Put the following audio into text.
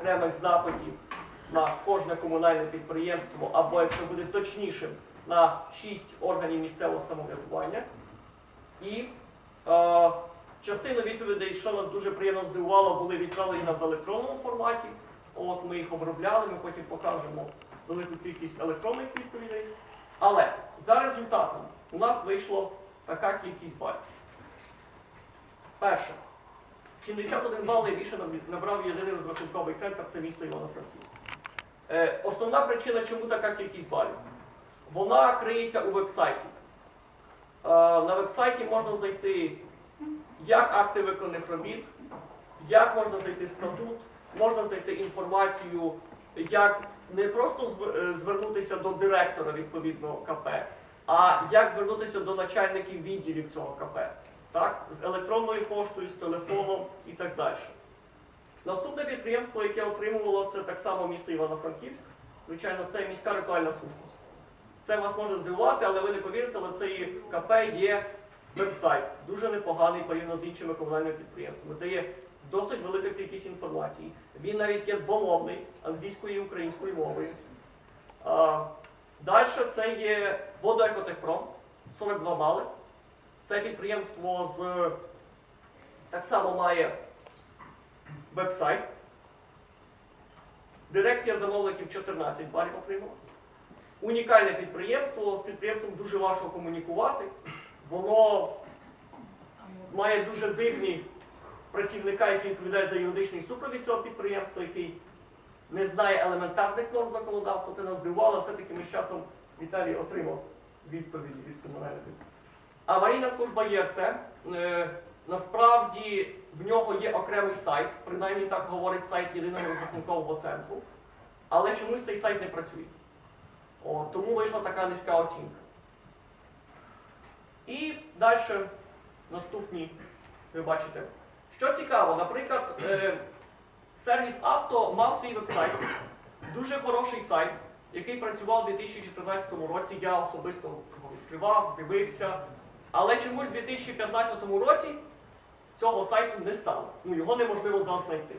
окремих запитів на кожне комунальне підприємство, або якщо буде точнішим, на 6 органів місцевого самоврядування. І е, частину відповідей, що нас дуже приємно здивувало, були відправлені в електронному форматі. От ми їх обробляли, ми потім покажемо велику кількість електронних відповідей. Але за результатом у нас вийшло така кількість балів. Перше. 71 бал найбільше набрав єдиний розрахунковий центр, це місто Івано-Франківськ. Е, основна причина, чому така кількість балів? Вона криється у веб-сайті. Е, на веб-сайті можна знайти як акти виконаних робіт, як можна знайти статут, можна знайти інформацію, як не просто е, звернутися до директора відповідного КП, а як звернутися до начальників відділів цього КП, так? з електронною поштою, з телефоном і так далі. Наступне підприємство, яке отримувало, це так само місто Івано-Франківськ. Звичайно, це міська ритуальна служба. Це вас може здивувати, але ви не повірите, але це є КП є веб-сайт, дуже непоганий порівняно з іншими комунальними підприємствами, де є досить велика кількість інформації. Він навіть є двомовний, англійською і українською мовою. Далі це є водоекотехпром, 42 бали. Це підприємство з так само має веб-сайт. Дирекція замовників 14 балів отримала. Унікальне підприємство, з підприємством дуже важко комунікувати. Воно має дуже дивні працівника, який відповідає за юридичний супровід цього підприємства, який не знає елементарних норм законодавства. Це нас здивувало, все-таки ми з часом Віталій отримав відповіді від комунальних. Аварійна служба ЄРЦ. Е, насправді в нього є окремий сайт, принаймні так говорить сайт єдиного розрахункового центру, але чомусь цей сайт не працює. О, тому вийшла така низька оцінка. І далі наступні, ви бачите. Що цікаво, наприклад, е, сервіс авто мав свій веб-сайт, дуже хороший сайт, який працював у 2014 році. Я особисто відкривав, дивився. Але чомусь у 2015 році цього сайту не стало. Ну, його неможливо зараз знайти.